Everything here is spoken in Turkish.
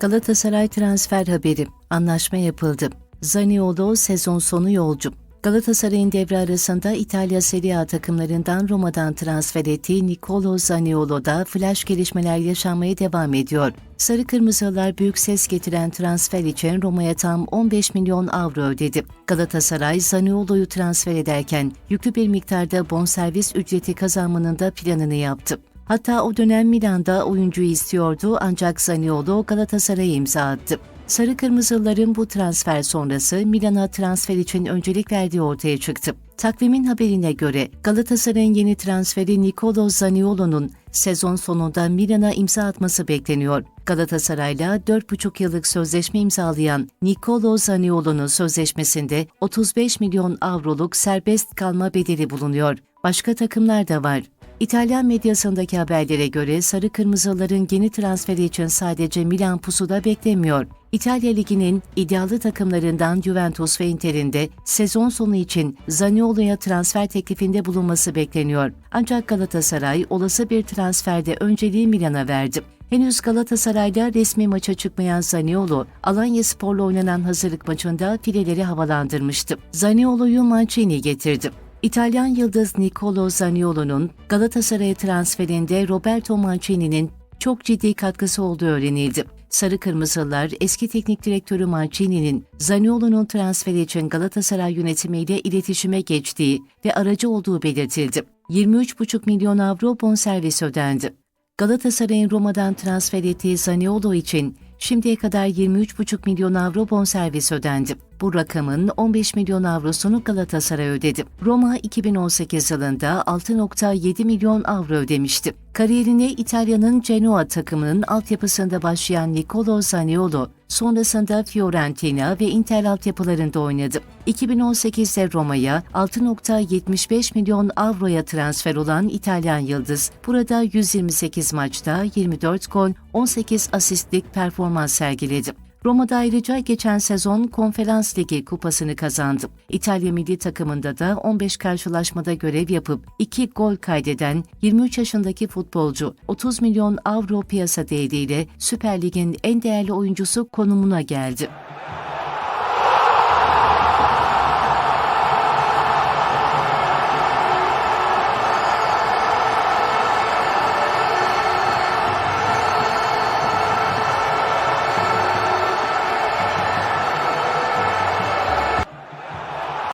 Galatasaray transfer haberi. Anlaşma yapıldı. Zaniolo sezon sonu yolcu. Galatasaray'ın devre arasında İtalya Serie A takımlarından Roma'dan transfer ettiği Nicolo Zaniolo'da flash gelişmeler yaşanmaya devam ediyor. Sarı Kırmızılar büyük ses getiren transfer için Roma'ya tam 15 milyon avro ödedi. Galatasaray Zaniolo'yu transfer ederken yüklü bir miktarda bonservis ücreti kazanmanın da planını yaptı. Hatta o dönem Milan'da oyuncuyu istiyordu ancak Zaniolo Galatasaray'a imza attı. Sarı Kırmızıların bu transfer sonrası Milan'a transfer için öncelik verdiği ortaya çıktı. Takvimin haberine göre Galatasaray'ın yeni transferi Nicolo Zaniolo'nun sezon sonunda Milan'a imza atması bekleniyor. Galatasaray'la 4,5 yıllık sözleşme imzalayan Nicolo Zaniolo'nun sözleşmesinde 35 milyon avroluk serbest kalma bedeli bulunuyor. Başka takımlar da var. İtalyan medyasındaki haberlere göre Sarı Kırmızıların yeni transferi için sadece Milan pusuda beklemiyor. İtalya Ligi'nin iddialı takımlarından Juventus ve Inter'in de sezon sonu için Zaniolo'ya transfer teklifinde bulunması bekleniyor. Ancak Galatasaray olası bir transferde önceliği Milan'a verdi. Henüz Galatasaray'da resmi maça çıkmayan Zaniolo, Alanya Spor'la oynanan hazırlık maçında fileleri havalandırmıştı. Zaniolo'yu Mancini getirdi. İtalyan yıldız Nicolo Zaniolo'nun Galatasaray'a transferinde Roberto Mancini'nin çok ciddi katkısı olduğu öğrenildi. Sarı Kırmızılar eski teknik direktörü Mancini'nin Zaniolo'nun transferi için Galatasaray yönetimiyle iletişime geçtiği ve aracı olduğu belirtildi. 23,5 milyon avro bonservis ödendi. Galatasaray'ın Roma'dan transfer ettiği Zaniolo için şimdiye kadar 23,5 milyon avro bonservis ödendi. Bu rakamın 15 milyon avrosunu Galatasaray ödedi. Roma 2018 yılında 6.7 milyon avro ödemişti. Kariyerine İtalya'nın Genoa takımının altyapısında başlayan Nicolo Zaniolo, sonrasında Fiorentina ve Inter altyapılarında oynadı. 2018'de Roma'ya 6.75 milyon avroya transfer olan İtalyan Yıldız, burada 128 maçta 24 gol, 18 asistlik performans sergiledi. Roma'da ayrıca geçen sezon Konferans Ligi kupasını kazandı. İtalya milli takımında da 15 karşılaşmada görev yapıp 2 gol kaydeden 23 yaşındaki futbolcu 30 milyon avro piyasa değeriyle Süper Lig'in en değerli oyuncusu konumuna geldi.